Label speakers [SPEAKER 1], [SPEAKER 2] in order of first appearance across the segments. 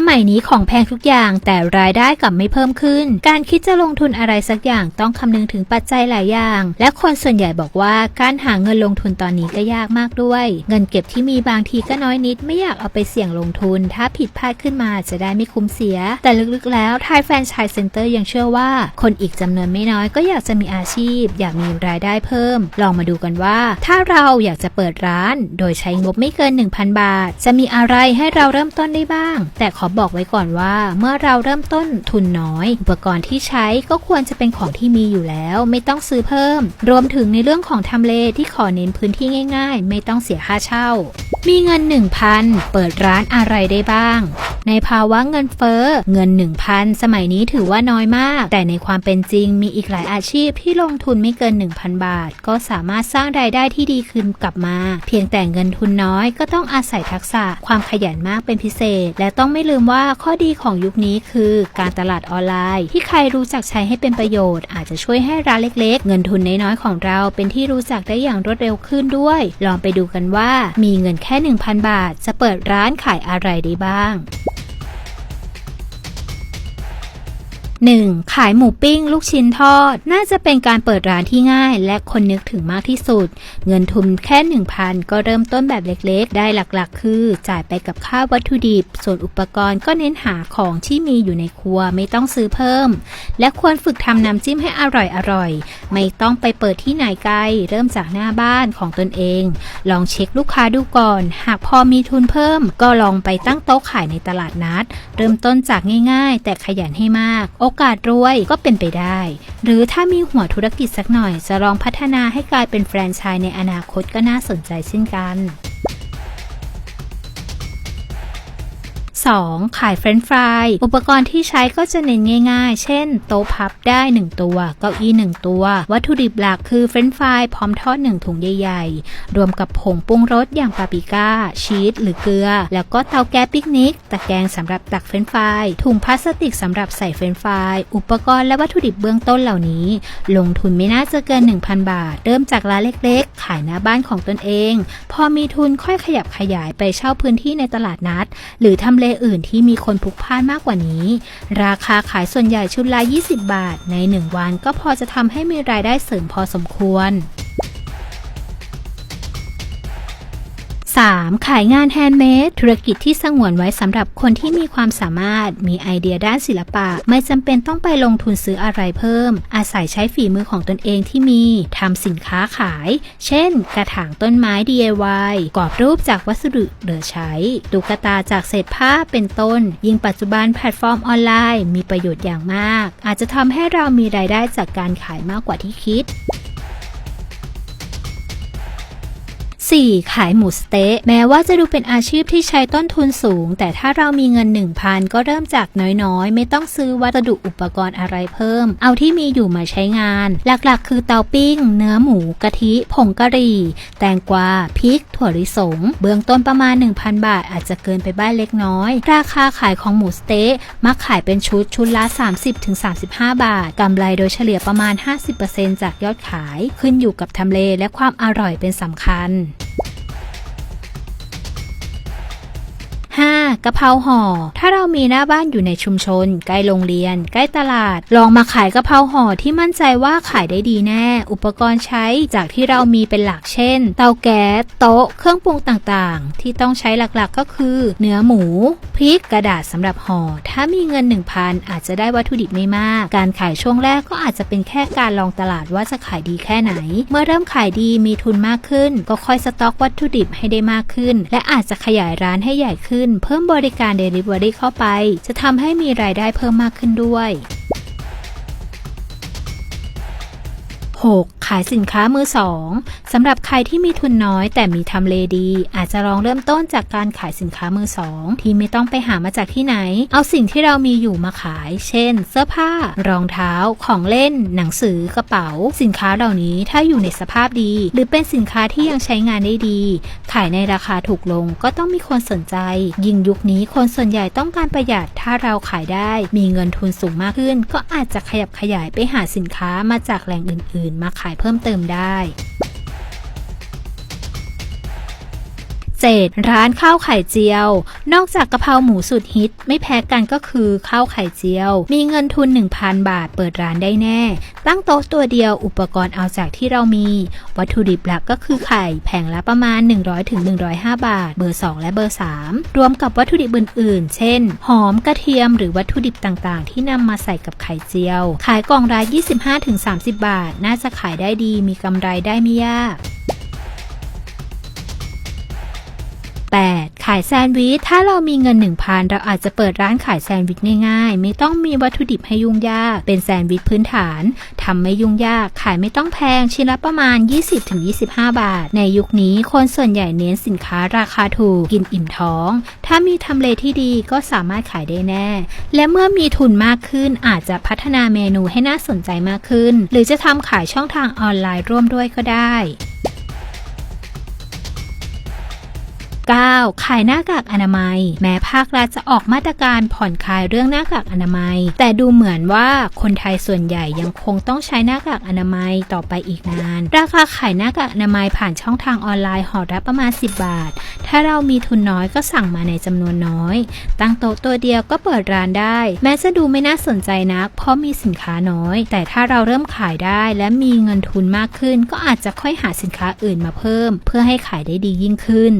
[SPEAKER 1] สมัยนี้ของแพงทุกอย่างแต่รายได้กลับไม่เพิ่มขึ้น การคิดจะลงทุนอะไรสักอย่างต้องคำนึงถึงปัจจัยหลายอย่าง และคนส่วนใหญ่บอกว่าการหาเงินลงทุนตอนนี้ก็ยากมากด้วย เงินเก็บที่มีบางทีก็น้อยนิดไม่อยากเอาไปเสี่ยงลงทุน ถ้าผิดพลาดขึ้นมาจะได้ไม่คุ้มเสีย แต่ลึกๆแล้วไทยแฟนชส์เซ็นเตอร์ยังเชื่อว่า คนอีกจำนวนไม่น้อยก็อยากจะมีอาชีพ อยากมีรายได้เพิ่ม ลองมาดูกันว่า ถ้าเราอยากจะเปิดร้าน โดยใช้งบไม่เกิน 1,000 บาท จะมีอะไรให้เราเริ่มต้นได้บ้าง แต่ขอบอกไว้ก่อนว่า เมื่อเราเริ่มต้นทุนน้อย อุปกรณ์ที่ใช้ก็ควรจะเป็นของที่มีอยู่แล้ว ไม่ต้องซื้อเพิ่ม รวมถึงในเรื่องของทำเลที่ขอเน้นพื้นที่ง่าย ๆ ไม่ต้องเสียค่าเช่า มีเงิน 1,000 เปิดร้านอะไรได้บ้าง ในภาวะเงินเฟ้อเงิน 1,000 สมัยนี้ถือว่าน้อยมาก แต่ในความเป็นจริงมีอีกหลายอาชีพที่ลงทุนไม่เกิน 1,000 บาท ก็สามารถสร้างรายได้ที่ดีขึ้นกลับมา เพียงแต่เงินทุนน้อยก็ต้องอาศัยทักษะความขยันมากเป็นพิเศษ และต้องไม่ลืมว่าข้อดีของยุคนี้คือการตลาดออนไลน์ ที่ใครรู้จักใช้ให้เป็นประโยชน์ อาจจะช่วยให้ร้านเล็ก ๆ เงินทุนน้อยๆของเราเป็นที่รู้จักได้อย่างรวดเร็วขึ้นด้วย ลองไปดูกันว่ามีเงินแค่ 1,000 บาท จะเปิดร้านขายอะไรได้บ้าง 1. ขายหมูปิ้ง ลูกชิ้นทอด น่าจะเป็นการเปิดร้านที่ง่าย และคนนึกถึงมากที่สุด เงินทุนแค่ 1,000 ก็เริ่มต้นแบบเล็กๆ ได้หลักๆ คือ จ่ายไปกับค่าวัตถุดิบ ส่วนอุปกรณ์ก็เน้นหาของที่มีอยู่ในครัวไม่ต้องซื้อเพิ่ม และควรฝึกทำน้ำจิ้มให้อร่อยๆไม่ต้องไปเปิดที่ไหนไกล เริ่มจากหน้าบ้านของตนเอง ลองเช็คลูกค้าดูก่อน หากพอมีทุนเพิ่ม ก็ลองไปตั้งโต๊ะขายในตลาดนัด เริ่มต้นจากง่าย ๆ แต่ขยันให้มากโอกอกาสรวยก็เป็นไปได้ หรือถ้ามีหัวธุรกิจสักหน่อยจะลองพัฒนาให้กลายเป็นแฟรนไชส์ในอนาคตก็น่าสนใจเช่นกัน 2. ขายเฟรนช์ฟรายอุปกรณ์ที่ใช้ก็จะเน้นง่าย ๆ เช่น โต๊ะพับได้ 1 ตัว เก้าอี้ 1 ตัว วัตถุดิบหลักคือเฟรนช์ฟรายพร้อมทอด 1 ถุงใหญ่ๆ รวมกับผงปรุงรสอย่างปาปริก้า ชีสหรือเกลือ แล้วก็เตาแก๊สปิกนิก ตะแกรงสำหรับตักเฟรนช์ฟรายถุงพลาสติกสำหรับใส่เฟรนช์ฟรายอุปกรณ์และวัตถุดิบเบื้องต้นเหล่านี้ ลงทุนไม่น่าจะเกิน 1,000 บาท เริ่มจากร้านเล็กๆ ขายหน้าบ้านของตนเอง พอมีทุนค่อยขยับขยายไปเช่าพื้นที่ในตลาดนัด หรือทำเลอื่นที่มีคนพลุกพล่านมากกว่านี้ ราคาขายส่วนใหญ่ชุดละ 20 บาทใน 1 วันก็พอจะทำให้มีรายได้เสริมพอสมควร 3. ขายงานแฮนด์เมดธุรกิจที่สงวนไว้สำหรับคนที่มีความสามารถ มีไอเดียด้านศิลปะ ไม่จำเป็นต้องไปลงทุนซื้ออะไรเพิ่ม อาศัยใช้ฝีมือของตนเองที่มีทำสินค้าขาย เช่น กระถางต้นไม้ DIY กรอบรูปจากวัสดุเหลือใช้ตุ๊กตาจากเศษผ้าเป็นต้น ยิ่งปัจจุบันแพลตฟอร์มออนไลน์ มีประโยชน์อย่างมาก อาจจะทำให้เรามีรายได้จากการขายมากกว่าที่คิด 4. ขายหมูสเต๊ะแม้ว่าจะดูเป็นอาชีพที่ใช้ต้นทุนสูง แต่ถ้าเรามีเงิน 1,000 ก็เริ่มจากน้อยๆ ไม่ต้องซื้อวัสดุอุปกรณ์อะไรเพิ่ม เอาที่มีอยู่มาใช้งาน หลักๆ คือเตาปิ้ง เนื้อหมูกะทิ ผงกะหรี่ แตงกวาพริก ถั่วลิสง เบื้องต้นประมาณ 1,000 บาท อาจจะเกินไปบ้างเล็กน้อย ราคาขายของหมูสเต๊ะมักขายเป็นชุดชุดละ 30-35 บาทกำไรโดยเฉลี่ยประมาณ 50%จากยอดขาย ขึ้นอยู่กับทำเลและความอร่อยเป็นสำคัญ 5. กะเพราห่อ ถ้าเรามีหน้าบ้านอยู่ในชุมชน ใกล้โรงเรียน ใกล้ตลาด ลองมาขายกะเพราห่อที่มั่นใจว่าขายได้ดีแน่ อุปกรณ์ใช้จากที่เรามีเป็นหลักเช่น เตาแก๊สโต๊ะ เครื่องปรุงต่างๆ ที่ต้องใช้หลักๆก็คือ เนื้อหมูพริกกระดาษสำหรับห่อ ถ้ามีเงิน 1,000 อาจจะได้วัตถุดิบไม่มาก การขายช่วงแรกก็อาจจะเป็นแค่การลองตลาดว่าจะขายดีแค่ไหน เมื่อเริ่มขายดีมีทุนมากขึ้น ก็ค่อยสต็อกวัตถุดิบให้ได้มากขึ้น และอาจจะขยายร้านให้ใหญ่ขึ้น เพิ่มบริการ Delivery เข้าไป จะทำให้มีรายได้เพิ่มมากขึ้นด้วย 6. ขายสินค้ามือสองสำหรับใครที่มีทุนน้อย แต่มีทำเลดี อาจจะลองเริ่มต้นจากการขายสินค้ามือสองที่ไม่ต้องไปหามาจากที่ไหน เอาสิ่งที่เรามีอยู่มาขาย เช่น เสื้อผ้า รองเท้า ของเล่น หนังสือกระเป๋า สินค้าเหล่านี้ถ้าอยู่ในสภาพดี หรือเป็นสินค้าที่ยังใช้งานได้ดี ขายในราคาถูกลงก็ต้องมีคนสนใจ ยิ่งยุคนี้คนส่วนใหญ่ต้องการประหยัดถ้าเราขายได้ มีเงินทุนสูงมากขึ้น ก็อาจจะขยับขยายไปหาสินค้ามาจากแหล่งอื่นนมาขายเพิ่มเติมได้ 7. ร้านข้าวไข่เจียว นอกจากกะเพราหมูสุดฮิต ไม่แพ้กันก็คือข้าวไข่เจียว มีเงินทุน 1,000 บาทเปิดร้านได้แน่ ตั้งโต๊ะตัวเดียวอุปกรณ์เอาจากที่เรามี วัตถุดิบหลักก็คือไข่แผงละประมาณ 100-105 บาท เบอร์ 2 และเบอร์ 3 รวมกับวัตถุดิบอื่นๆ เช่น หอมกระเทียมหรือวัตถุดิบต่างๆ ที่นำมาใส่กับไข่เจียว ขายกล่องละ25-30 บาท น่าจะขายได้ดีมีกำไรได้ไม่ยาก 8. ขายแซนด์วิช ถ้าเรามีเงิน 1,000 เราอาจจะเปิดร้านขายแซนด์วิชง่ายๆ ไม่ต้องมีวัตถุดิบให้ยุ่งยาก เป็นแซนด์วิชพื้นฐานทำไม่ยุ่งยาก ขายไม่ต้องแพง ชิ้นละประมาณ 20-25 บาท ในยุคนี้คนส่วนใหญ่เน้นสินค้าราคาถูก กินอิ่มท้อง ถ้ามีทำเลที่ดีก็สามารถขายได้แน่ และเมื่อมีทุนมากขึ้นอาจจะพัฒนาเมนูให้น่าสนใจมากขึ้น หรือจะทำขายช่องทางออนไลน์ร่วมด้วยก็ได้ 9. ขายหน้ากากอนามัย แม้ภาครัฐจะออกมาตรการผ่อนคลายเรื่องหน้ากากอนามัย แต่ดูเหมือนว่าคนไทยส่วนใหญ่ยังคงต้องใช้หน้ากากอนามัยต่อไปอีกนาน ราคาขายหน้ากากอนามัยผ่านช่องทางออนไลน์ห่อละประมาณ 10 บาท ถ้าเรามีทุนน้อยก็สั่งมาในจำนวนน้อย ตั้งโต๊ะตัวเดียวก็เปิดร้านได้ แม้จะดูไม่น่าสนใจนัก เพราะมีสินค้าน้อย แต่ถ้าเราเริ่มขายได้และมีเงินทุนมากขึ้น ก็อาจจะค่อยหาสินค้าอื่นมาเพิ่ม เพื่อให้ขายได้ดียิ่งขึ้น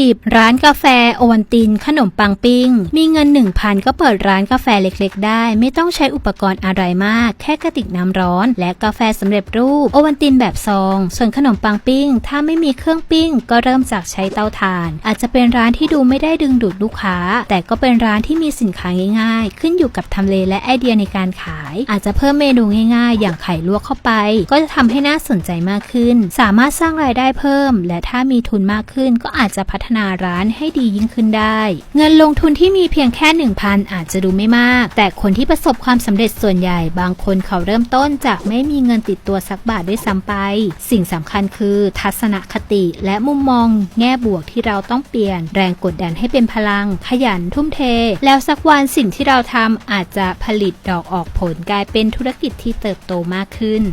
[SPEAKER 1] 10. ร้านกาแฟโอวันติน ขนมปังปิ้ง มีเงิน 1,000 ก็เปิดร้านกาแฟเล็กๆ ได้ ไม่ต้องใช้อุปกรณ์อะไรมาก แค่กระติกน้ำร้อน และกาแฟสำเร็จรูป โอวันตินแบบซอง ส่วนขนมปังปิ้ง ถ้าไม่มีเครื่องปิ้ง ก็เริ่มจากใช้เตาถ่าน อาจจะเป็นร้านที่ดูไม่ได้ดึงดูดลูกค้า แต่ก็เป็นร้านที่มีสินค้าง่ายๆ ขึ้นอยู่กับทำเลและไอเดียในการขาย อาจจะเพิ่มเมนูง่ายๆ อย่างไข่ลวกเข้าไป ก็จะทำให้น่าสนใจมากขึ้น สามารถสร้างรายได้เพิ่ม และถ้ามีทุนมากขึ้นก็อาจจะพัฒฒนาร้านให้ดียิ่งขึ้นได้ เงินลงทุนที่มีเพียงแค่ 1,000 อาจจะดูไม่มาก แต่คนที่ประสบความสำเร็จส่วนใหญ่ บางคนเขาเริ่มต้นจากไม่มีเงินติดตัวสักบาทด้วยซ้ำไป สิ่งสำคัญคือ ทัศนคติและมุมมอง แง่บวกที่เราต้องเปลี่ยน แรงกดดันให้เป็นพลัง ขยันทุ่มเท แล้วสักวันสิ่งที่เราทำอาจจะผลิตดอกออกผลกลายเป็นธุรกิจที่เติบโตมากขึ้น